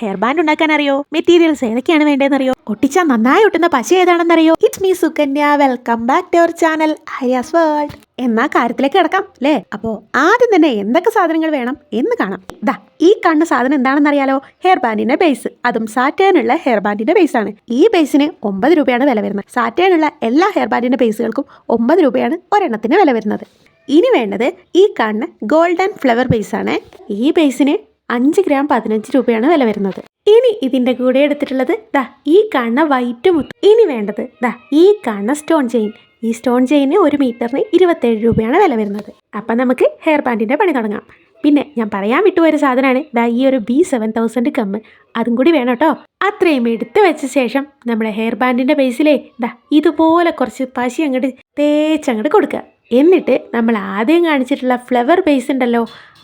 Hair band ഉണ്ടാക്കാൻ അറിയോ materials ഏതൊക്കെയാണ് വേണ്ടതെന്നറിയോ? ഒട്ടിച്ചാൽ നന്നായി ഒട്ടുന്ന പശ ഏതാണെന്നറിയോ? It's me Sukanya. Welcome back to our channel Hariya's world എന്നാ കാര്യത്തിലേക്ക് കിടക്കാം അല്ലേ അപ്പോ ആദ്യം തന്നെ എന്തൊക്കെ സാധനങ്ങൾ വേണം എന്ന് കാണാം. ദാ ഈ കണ്ണ സാധനം എന്താണെന്ന് അറിയാലോ ഹെയർ ബാൻഡിന്റെ ബേസ് അതും സാറ്റേണുള്ള ഹെയർ ബാൻഡിന്റെ ബേസ് ആണ്. ഈ ബേസിന് ഒമ്പത് രൂപയാണ് വില വരുന്നത്. സാറ്റേണുള്ള എല്ലാ ഹെയർ ബാൻഡിന്റെ ബേസുകൾക്കും ഒമ്പത് രൂപയാണ് ഒരെണ്ണത്തിന് വില വരുന്നത്. ഇനി വേണ്ടത് ഈ കാണുന്ന ഗോൾഡൻ ഫ്ലവർ ബേസ് ആണ്. ഈ ബേസിന് അഞ്ച് ഗ്രാം പതിനഞ്ച് രൂപയാണ് വില വരുന്നത്. ഇനി ഇതിന്റെ കൂടെ എടുത്തിട്ടുള്ളത് ദാ ഈ കാണുന്ന വൈറ്റ് മുത്ത്. ഇനി വേണ്ടത് ദാ ഈ കാണുന്ന സ്റ്റോൺ ചെയിൻ ഈ സ്റ്റോൺ ചെയിന് ഒരു മീറ്ററിന് ഇരുപത്തേഴ് രൂപയാണ് വില വരുന്നത്. അപ്പൊ നമുക്ക് ഹെയർ ബാൻഡിന്റെ പണി തുടങ്ങാം. പിന്നെ ഞാൻ പറയാൻ വിട്ടുപോയ ഒരു സാധനമാണ് ദാ ഈ ഒരു ബി സെവൻ തൗസൻഡ് കമ്മ് അതും കൂടി വേണം കേട്ടോ അത്രയും എടുത്തു വെച്ച ശേഷം നമ്മുടെ ഹെയർ ബാൻഡിന്റെ ബേസിലേ ദാ ഇതുപോലെ കുറച്ച് പശി അങ്ങോട്ട് തേച്ചങ്ങോട്ട് കൊടുക്കുക. എന്നിട്ട് നമ്മൾ ആദ്യം കാണിച്ചിട്ടുള്ള ഫ്ലവർ ബേസ് ഉണ്ടല്ലോ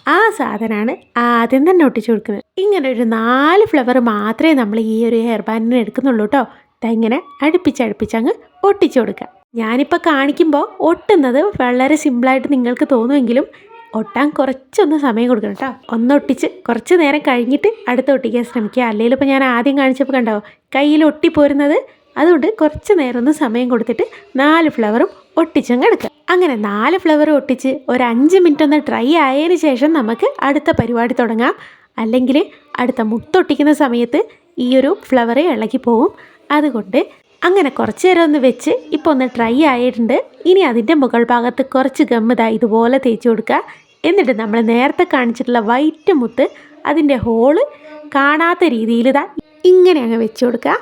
ആ സാധനമാണ് ആദ്യം തന്നെ ഒട്ടിച്ചു കൊടുക്കുന്നത്. ഇങ്ങനെ ഒരു നാല് ഫ്ലവർ മാത്രമേ നമ്മൾ ഈ ഒരു ഹെയർ ബാൻഡിന് എടുക്കുന്നുള്ളൂ കേട്ടോ ഇങ്ങനെ അടുപ്പിച്ച് അടുപ്പിച്ച് അങ്ങ് ഒട്ടിച്ചു കൊടുക്കുക. ഞാനിപ്പോൾ കാണിക്കുമ്പോൾ ഒട്ടുന്നത് വളരെ സിമ്പിളായിട്ട് നിങ്ങൾക്ക് തോന്നുമെങ്കിലും ഒട്ടാൻ കുറച്ചൊന്ന് സമയം കൊടുക്കണം കേട്ടോ ഒന്നൊട്ടിച്ച് കുറച്ച് നേരം കഴിഞ്ഞിട്ട് അടുത്ത് ഒട്ടിക്കാൻ ശ്രമിക്കുക. അല്ലെങ്കിൽ ഇപ്പോൾ ഞാൻ ആദ്യം കാണിച്ചപ്പോൾ കണ്ടോ കയ്യിൽ ഒട്ടിപ്പോരുന്നത് അതുകൊണ്ട് കുറച്ച് നേരം ഒന്ന് സമയം കൊടുത്തിട്ട് നാല് ഫ്ലവറും ഒട്ടിച്ചങ്ങ് എടുക്കുക. അങ്ങനെ നാല് ഫ്ലവർ ഒട്ടിച്ച് ഒരു അഞ്ച് മിനിറ്റ് ഒന്ന് ഡ്രൈ ആയതിന് ശേഷം നമുക്ക് അടുത്ത പരിപാടി തുടങ്ങാം. അല്ലെങ്കിൽ അടുത്ത മുത്തൊട്ടിക്കുന്ന സമയത്ത് ഈ ഒരു ഫ്ലവർ ഇളകി പോവും. അതുകൊണ്ട് അങ്ങനെ കുറച്ച് നേരം ഒന്ന് വെച്ച് ഇപ്പോൾ ഒന്ന് ഡ്രൈ ആയിട്ടുണ്ട്. ഇനി അതിന്റെ മുകൾ ഭാഗത്ത് കുറച്ച് ഗമ്മത ഇതുപോലെ തേച്ച് കൊടുക്കുക. എന്നിട്ട് നമ്മൾ നേരത്തെ കാണിച്ചിട്ടുള്ള വൈറ്റ് മുത്ത് അതിന്റെ ഹോൾ കാണാത്ത രീതിയിൽ ഇതാ ഇങ്ങനെ അങ്ങ് വെച്ച് കൊടുക്കുക.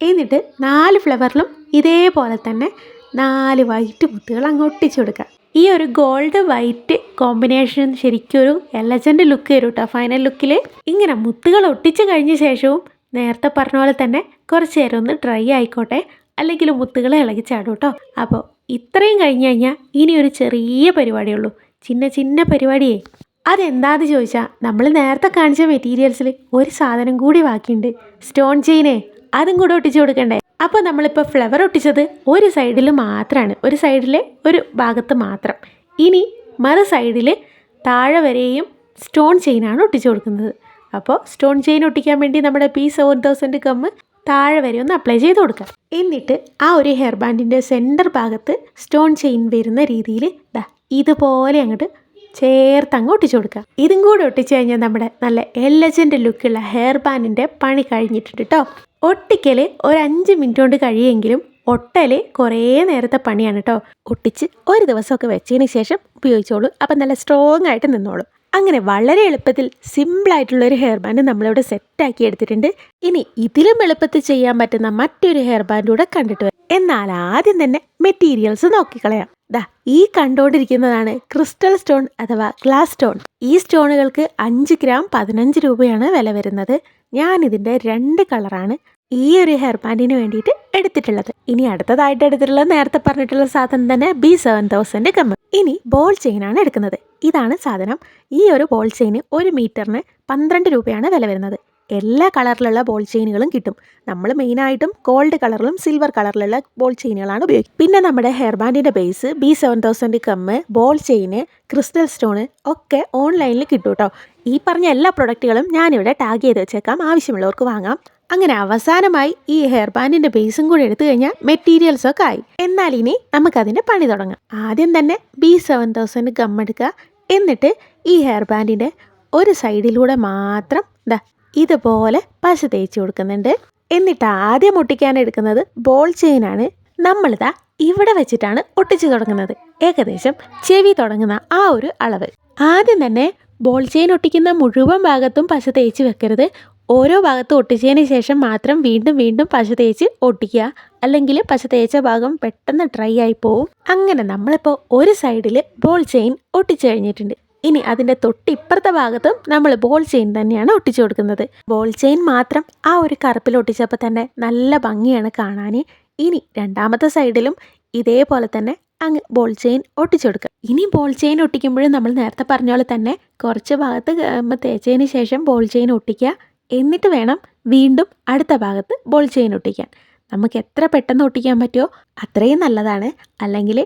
എന്നിട്ട് നാല് ഫ്ലവറിലും ഇതേപോലെ തന്നെ നാല് വൈറ്റ് മുത്തുകൾ അങ്ങ് ഒട്ടിച്ചു കൊടുക്കുക. ഈ ഒരു ഗോൾഡ് വൈറ്റ് കോമ്പിനേഷൻ ശരിക്കും ഒരു എലജന്റ് ലുക്ക് തരും കേട്ടോ ഫൈനൽ ലുക്കിൽ ഇങ്ങനെ മുത്തുകൾ ഒട്ടിച്ചു കഴിഞ്ഞ ശേഷവും നേരത്തെ പറഞ്ഞ പോലെ തന്നെ കുറച്ച് നേരം ഒന്ന് ഡ്രൈ ആയിക്കോട്ടെ. അല്ലെങ്കിൽ മുത്തുകൾ ഇളകി ചാടും കേട്ടോ അപ്പോൾ ഇത്രയും കഴിഞ്ഞ് കഴിഞ്ഞാൽ ഇനി ഒരു ചെറിയ പരിപാടിയുള്ളൂ ചിന്ന ചിന്ന പരിപാടിയേ. അതെന്താന്ന് ചോദിച്ചാൽ നമ്മൾ നേരത്തെ കാണിച്ച മെറ്റീരിയൽസിൽ ഒരു സാധനം കൂടി ബാക്കിയുണ്ട്. സ്റ്റോൺ ചെയിനേ അതും കൂടെ ഒട്ടിച്ചു കൊടുക്കണ്ടേ? അപ്പോൾ നമ്മളിപ്പോൾ ഫ്ലവർ ഒട്ടിച്ചത് ഒരു സൈഡിൽ മാത്രമാണ് ഒരു സൈഡിലെ ഒരു ഭാഗത്ത് മാത്രം. ഇനി മറു സൈഡിൽ താഴെ വരെയും സ്റ്റോൺ ചെയിനാണ് ഒട്ടിച്ചു കൊടുക്കുന്നത്. അപ്പോൾ സ്റ്റോൺ ചെയിൻ ഒട്ടിക്കാൻ വേണ്ടി നമ്മുടെ പി സെവൻ തൗസൻഡ് കമ്മ് താഴെ വരെ ഒന്ന് അപ്ലൈ ചെയ്ത് കൊടുക്കുക എന്നിട്ട് ആ ഒരു ഹെയർ ബാൻഡിന്റെ സെന്റർ ഭാഗത്ത് സ്റ്റോൺ ചെയിൻ വരുന്ന രീതിയിൽ ദാ ഇതുപോലെ അങ്ങോട്ട് ചേർത്ത് അങ്ങ് ഒട്ടിച്ചു കൊടുക്കുക ഇതും കൂടെ ഒട്ടിച്ചു കഴിഞ്ഞാൽ നമ്മുടെ നല്ല എലജന്റ് ലുക്കുള്ള ഹെയർ ബാൻഡിന്റെ പണി കഴിഞ്ഞിട്ടുണ്ട് കേട്ടോ ഒട്ടിക്കൽ ഒരു അഞ്ച് മിനിറ്റ് കൊണ്ട് കഴിയെങ്കിലും ഒട്ടൽ കുറേ നേരത്തെ പണിയാണ് കേട്ടോ ഒട്ടിച്ച് ഒരു ദിവസമൊക്കെ വെച്ചതിന് ശേഷം ഉപയോഗിച്ചോളൂ. അപ്പം നല്ല സ്ട്രോങ് ആയിട്ട് നിന്നോളൂ. അങ്ങനെ വളരെ എളുപ്പത്തിൽ സിമ്പിളായിട്ടുള്ള ഒരു ഹെയർ ബാൻഡ് നമ്മളിവിടെ സെറ്റാക്കി എടുത്തിട്ടുണ്ട്. ഇനി ഇതിലും എളുപ്പത്തിൽ ചെയ്യാൻ പറ്റുന്ന മറ്റൊരു ഹെയർ ബാൻഡ് കൂടെ കണ്ടിട്ട് വരാം. എന്നാൽ ആദ്യം തന്നെ മെറ്റീരിയൽസ് നോക്കിക്കളയാം. ദാ ഈ കണ്ടുകൊണ്ടിരിക്കുന്നതാണ് ക്രിസ്റ്റൽ സ്റ്റോൺ അഥവാ ഗ്ലാസ് സ്റ്റോൺ. ഈ സ്റ്റോണുകൾക്ക് അഞ്ച് ഗ്രാം പതിനഞ്ച് രൂപയാണ് വില വരുന്നത്. ഞാൻ ഇതിന്റെ രണ്ട് കളറാണ് ഈ ഒരു ഹെയർ ബാൻഡിന് വേണ്ടിയിട്ട് എടുത്തിട്ടുള്ളത്. ഇനി അടുത്തതായിട്ട് എടുത്തിട്ടുള്ളത് നേരത്തെ പറഞ്ഞിട്ടുള്ള സാധനം തന്നെ ബി സെവൻ തൗസൻഡ് കമ്മ ഇനി ബോൾ ചെയിനാണ് എടുക്കുന്നത്. ഇതാണ് സാധനം. ഈ ഒരു ബോൾ ചെയിന് ഒരു മീറ്ററിന് പന്ത്രണ്ട് രൂപയാണ് വില വരുന്നത്. എല്ലാ കളറിലുള്ള ബോൾ ചെയിനുകളും കിട്ടും. നമ്മൾ മെയിനായിട്ടും ഗോൾഡ് കളറിലും സിൽവർ കളറിലുള്ള ബോൾ ചെയിനുകളാണ് ഉപയോഗിക്കുന്നത്. പിന്നെ നമ്മുടെ ഹെയർ ബാൻഡിന്റെ base B seven thousand come ball chain crystal stone ഒക്കെ ഓൺലൈനിൽ കിട്ടും കേട്ടോ. ഈ പറഞ്ഞ എല്ലാ പ്രൊഡക്റ്റുകളും ഞാനിവിടെ ടാഗ് ചെയ്ത് വെച്ചേക്കാം. ആവശ്യമുള്ളവർക്ക് വാങ്ങാം. അങ്ങനെ അവസാനമായി ഈ ഹെയർ ബാൻഡിന്റെ ബേസും കൂടി എടുത്തു കഴിഞ്ഞാൽ മെറ്റീരിയൽസ് ഒക്കെ ആയി. എന്നാൽ ഇനി നമുക്കതിന്റെ പണി തുടങ്ങാം. ആദ്യം തന്നെ ബി സെവൻ തൗസൻഡ് ഗം എടുക്കുക. എന്നിട്ട് ഈ ഹെയർ ബാൻഡിന്റെ ഒരു സൈഡിലൂടെ മാത്രം ദാ ഇതുപോലെ പശ തേച്ച് കൊടുക്കുന്നുണ്ട്. എന്നിട്ട് ആദ്യം ഒട്ടിക്കാൻ എടുക്കുന്നത് ബോൾ ചെയിനാണ് നമ്മളിതാ ഇവിടെ വെച്ചിട്ടാണ് ഒട്ടിച്ചു തുടങ്ങുന്നത്. ഏകദേശം ചെവി തുടങ്ങുന്ന ആ ഒരു അളവ്. ആദ്യം തന്നെ ബോൾ ചെയിൻ ഒട്ടിക്കുന്ന മുഴുവൻ ഭാഗത്തും പശ തേച്ച് വെക്കരുത്. ഓരോ ഭാഗത്തും ഒട്ടിച്ചതിന് ശേഷം മാത്രം വീണ്ടും വീണ്ടും പശ തേച്ച് ഒട്ടിക്കുക. അല്ലെങ്കിൽ പശ തേച്ച ഭാഗം പെട്ടെന്ന് ഡ്രൈ ആയി പോവും. അങ്ങനെ നമ്മളിപ്പോൾ ഒരു സൈഡിൽ ബോൾ ചെയിൻ ഒട്ടിച്ചു കഴിഞ്ഞിട്ടുണ്ട്. ഇനി അതിന്റെ തൊട്ടിപ്പുറത്തെ ഭാഗത്തും നമ്മൾ ബോൾ ചെയിൻ തന്നെയാണ് ഒട്ടിച്ചു കൊടുക്കുന്നത്. ബോൾ ചെയിൻ മാത്രം ആ ഒരു കറുപ്പിൽ ഒട്ടിച്ചപ്പോൾ തന്നെ നല്ല ഭംഗിയാണ് കാണാൻ. ഇനി രണ്ടാമത്തെ സൈഡിലും ഇതേപോലെ തന്നെ അങ്ങ് ബോൾ ചെയിൻ ഒട്ടിച്ചു കൊടുക്കുക. ഇനി ബോൾ ചെയിൻ ഒട്ടിക്കുമ്പോഴും നമ്മൾ നേരത്തെ പറഞ്ഞ പോലെ തന്നെ കുറച്ച് ഭാഗത്ത് തേച്ചതിന് ശേഷം ബോൾ ചെയിൻ ഒട്ടിക്കുക. എന്നിട്ട് വേണം വീണ്ടും അടുത്ത ഭാഗത്ത് ബോൾ ചെയിൻ ഒട്ടിക്കാൻ. നമുക്ക് എത്ര പെട്ടെന്ന് ഒട്ടിക്കാൻ പറ്റുമോ അത്രയും നല്ലതാണ്. അല്ലെങ്കിൽ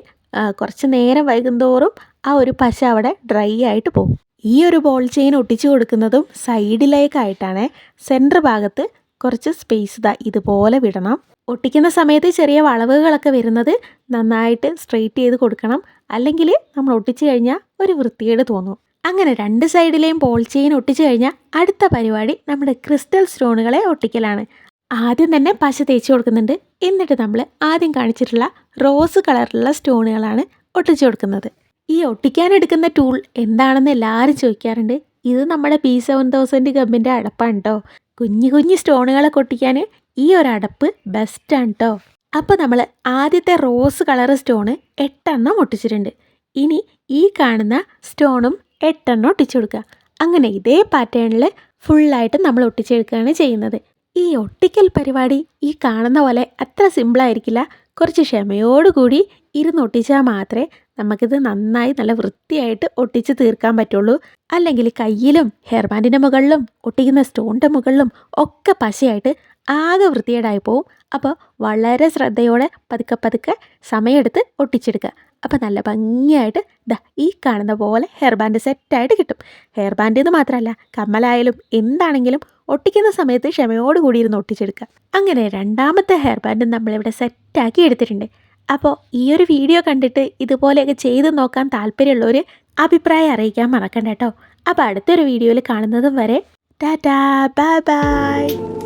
കുറച്ച് നേരം വൈകുന്തോറും ആ ഒരു പശ അവിടെ ഡ്രൈ ആയിട്ട് പോകും. ഈ ഒരു ബോൾ ചെയിൻ ഒട്ടിച്ചു കൊടുക്കുന്നതും സൈഡിലേക്കായിട്ടാണ് സെന്റർ ഭാഗത്ത് കുറച്ച് സ്പേസ് ഇതാ ഇതുപോലെ വിടണം. ഒട്ടിക്കുന്ന സമയത്ത് ചെറിയ വളവുകളൊക്കെ വരുന്നത് നന്നായിട്ട് സ്ട്രെയിറ്റ് ചെയ്ത് കൊടുക്കണം. അല്ലെങ്കിൽ നമ്മൾ ഒട്ടിച്ചു കഴിഞ്ഞാൽ ഒരു വൃത്തികേട് തോന്നും. അങ്ങനെ രണ്ട് സൈഡിലെയും ബോൾ ചെയിൻ ഒട്ടിച്ചു കഴിഞ്ഞാൽ അടുത്ത പരിപാടി നമ്മുടെ ക്രിസ്റ്റൽ സ്റ്റോണുകളെ ഒട്ടിക്കലാണ്. ആദ്യം തന്നെ പശ തേച്ച് കൊടുക്കുന്നുണ്ട്. എന്നിട്ട് നമ്മൾ ആദ്യം കാണിച്ചിട്ടുള്ള റോസ് കളറിലുള്ള സ്റ്റോണുകളാണ് ഒട്ടിച്ചു കൊടുക്കുന്നത്. ഈ ഒട്ടിക്കാൻ എടുക്കുന്ന ടൂൾ എന്താണെന്ന് എല്ലാവരും ചോദിക്കാറുണ്ട്. ഇത് നമ്മുടെ പി സെവൻ തൗസൻഡ് ഗമ്മിന്റെ അടപ്പാണ് കേട്ടോ കുഞ്ഞു കുഞ്ഞു സ്റ്റോണുകളെ കൊട്ടിക്കാൻ ഈ ഒരു അടപ്പ് ബെസ്റ്റാണ് കേട്ടോ അപ്പോൾ നമ്മൾ ആദ്യത്തെ റോസ് കളർ സ്റ്റോണ് എട്ടെണ്ണം ഒട്ടിച്ചിട്ടുണ്ട്. ഇനി ഈ കാണുന്ന സ്റ്റോണും എട്ടെണ്ണം ഒട്ടിച്ചു കൊടുക്കുക. അങ്ങനെ ഇതേ പാറ്റേണിൽ ഫുള്ളായിട്ട് നമ്മൾ ഒട്ടിച്ചെടുക്കുകയാണ് ചെയ്യുന്നത്. ഈ ഒട്ടിക്കൽ പരിപാടി ഈ കാണുന്ന പോലെ അത്ര സിമ്പിളായിരിക്കില്ല കുറച്ച് ക്ഷമയോടുകൂടി ഇരുന്ന് ഒട്ടിച്ചാൽ മാത്രമേ നമുക്കിത് നന്നായി നല്ല വൃത്തിയായിട്ട് ഒട്ടിച്ച് തീർക്കാൻ പറ്റുള്ളൂ. അല്ലെങ്കിൽ കയ്യിലും ഹെയർ ബാൻഡിന്റെ മുകളിലും ഒട്ടിക്കുന്ന സ്റ്റോണിന്റെ മുകളിലും ഒക്കെ പശയായിട്ട് ആകെ വൃത്തികേടായി പോവും. അപ്പോൾ വളരെ ശ്രദ്ധയോടെ പതുക്കെ പതുക്കെ സമയമെടുത്ത് ഒട്ടിച്ചെടുക്കുക. അപ്പോൾ നല്ല ഭംഗിയായിട്ട് ദാ ഈ കാണുന്ന പോലെ ഹെയർ ബാൻഡ് സെറ്റായിട്ട് കിട്ടും. ഹെയർ ബാൻഡ് എന്ന് മാത്രമല്ല കമ്മലായാലും എന്താണെങ്കിലും ഒട്ടിക്കുന്ന സമയത്ത് ക്ഷമയോടുകൂടി ഇരുന്ന് ഒട്ടിച്ചെടുക്കുക. അങ്ങനെ രണ്ടാമത്തെ ഹെയർ ബാൻഡ് നമ്മളിവിടെ സെറ്റാക്കി എടുത്തിട്ടുണ്ട്. അപ്പോൾ ഈ ഒരു വീഡിയോ കണ്ടിട്ട് ഇതുപോലെയൊക്കെ ചെയ്ത് നോക്കാൻ താല്പര്യമുള്ളവർ അഭിപ്രായം അറിയിക്കാൻ മറക്കണ്ട കേട്ടോ. അപ്പോൾ അടുത്തൊരു വീഡിയോയിൽ കാണുന്നതും വരെ ടാറ്റാ ബൈ ബൈ.